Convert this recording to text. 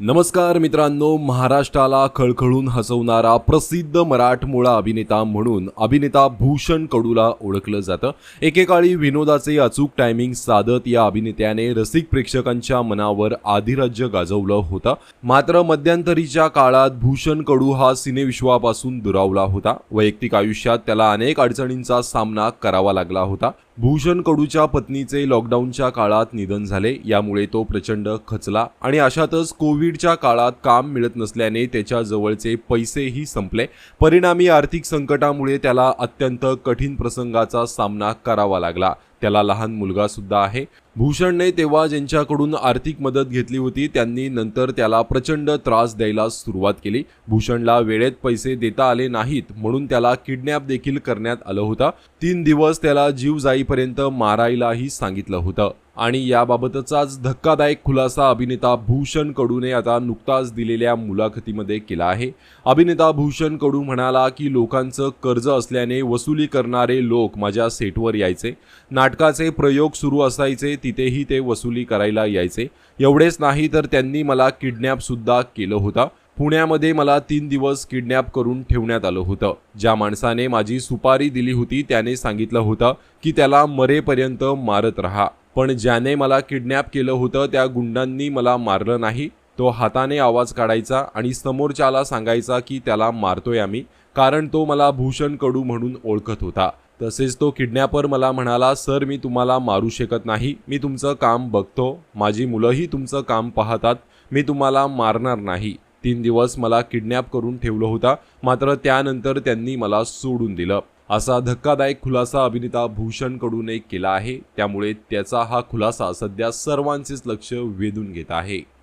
नमस्कार मित्रांनो महाराष्ट्राला खळखळून हसवणारा प्रसिद्ध मराठमोळा अभिनेता म्हणून अभिनेता भूषण कडूला ओळखलं जातं. एकेकाळी विनोदाचे अचूक टायमिंग साधत या अभिनेत्याने रसिक प्रेक्षकांच्या मनावर आधिराज्य गाजवलं होतं. मात्र मध्यंतरीच्या काळात भूषण कडू हा सिनेविश्वापासून दुरावला होता. वैयक्तिक आयुष्यात त्याला अनेक अडचणींचा सामना करावा लागला होता. भूषण कडूच्या पत्नीचे लॉकडाऊनच्या काळात निधन झाले. यामुळे तो प्रचंड खचला आणि अशातच कोविडच्या काळात काम मिळत नसल्याने त्याच्या जवळचे पैसेही संपले. परिणामी आर्थिक संकटामुळे त्याला अत्यंत कठीण प्रसंगाचा सामना करावा लागला. त्याला लहान मुलगा सुद्धा आहे. भूषणने तेव्हा ज्यांच्याकडून आर्थिक मदत घेतली होती त्यांनी नंतर त्याला प्रचंड त्रास द्यायला सुरुवात केली. भूषणला वेळेत पैसे देता आले नाहीत म्हणून त्याला किडनॅप देखील करण्यात आलं होतं. तीन दिवस त्याला जीव जाईपर्यंत मारायलाही सांगितलं होतं. आणि याबाबतचाच धक्कादायक खुलासा अभिनेता भूषण कडूने आता नुकताच दिलेल्या मुलाखतीमध्ये केला आहे. अभिनेता भूषण कडू म्हणाला की लोकांचं कर्ज असल्याने वसुली करणारे लोक माझ्या सेटवर यायचे. नाटकाचे प्रयोग सुरू असायचे तिथेही ते वसुली करायला यायचे. एवढेच नाही तर त्यांनी मला किडनॅपसुद्धा केलं होतं. पुण्यामध्ये मला तीन दिवस किडनॅप करून ठेवण्यात आलं होतं. ज्या माणसाने माझी सुपारी दिली होती त्याने सांगितलं होतं की त्याला मरेपर्यंत मारत राहा. पण ज्याने मला किडनॅप केलं होतं त्या गुंडांनी मला मारलं नाही. तो हाताने आवाज काढायचा आणि समोरच्याला सांगायचा की त्याला मारतोय आम्ही कारण तो मला भूषण कडू म्हणून ओळखत होता. तसेच तो किडनॅपर मला म्हणाला सर मी तुम्हाला मारू शकत नाही. मी तुमचं काम बघतो. माझी मुलंही तुमचं काम पाहतात. मी तुम्हाला मारणार नाही. तीन दिवस मला किडनॅप करून ठेवलं होता. मात्र त्यानंतर त्यांनी मला सोडून दिलं. असा धक्कादायक खुलासा अभिनेता भूषणकडून एक केला आहे. त्यामुळे त्याचा हा खुलासा सध्या सर्वांचेच लक्ष वेधून घेत आहे.